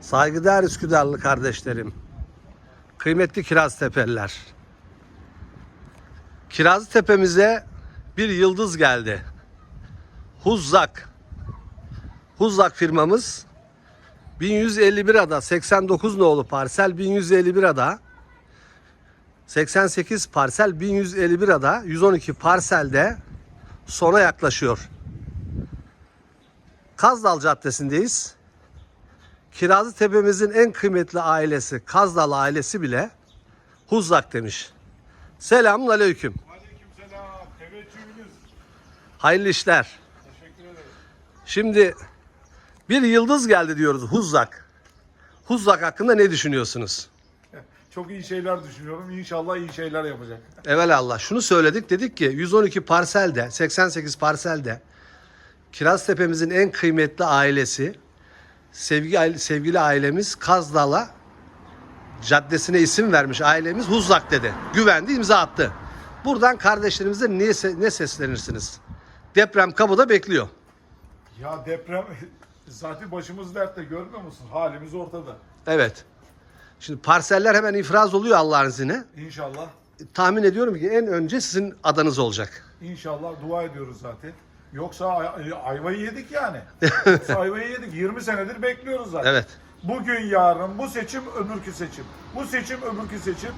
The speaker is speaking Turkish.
Saygıdeğer Üsküdarlı kardeşlerim. Kıymetli Kiraztepe'liler. Kiraztepe'mize bir yıldız geldi. Huzzak. Huzzak firmamız 1151 ada 89 nolu parsel 1151 ada 88 parsel 1151 ada 112 parselde sona yaklaşıyor. Kazdal Caddesi'ndeyiz. Kirazlı Tepe'mizin en kıymetli ailesi Kazdal ailesi bile Huzzak demiş. Selamun aleyküm. Aleykümselam. Teveccühünüz. Hayırlı işler. Teşekkür ederim. Şimdi bir yıldız geldi diyoruz Huzzak. Huzzak hakkında ne düşünüyorsunuz? Çok iyi şeyler düşünüyorum. İnşallah iyi şeyler yapacak. Evelallah şunu söyledik dedik ki 112 parselde 88 parselde Kiraz Tepe'mizin en kıymetli ailesi sevgi sevgili ailemiz Kazdal'a caddesine isim vermiş ailemiz Huzzak dedi. Güvendi imza attı. Buradan kardeşlerimize niye ne seslenirsiniz? Deprem kapıda bekliyor. Ya deprem zaten başımız dertte görmüyor musun? Halimiz ortada. Evet. Şimdi parseller hemen ifraz oluyor Allah'ın izniyle. İnşallah. Tahmin ediyorum ki en önce sizin adanız olacak. İnşallah dua ediyoruz zaten. Yoksa ay- ay- ayvayı yedik yani. Yoksa ayvayı yedik. 20 senedir bekliyoruz zaten. Evet. Bugün yarın bu seçim öbürkü seçim. Bu seçim öbürkü seçim.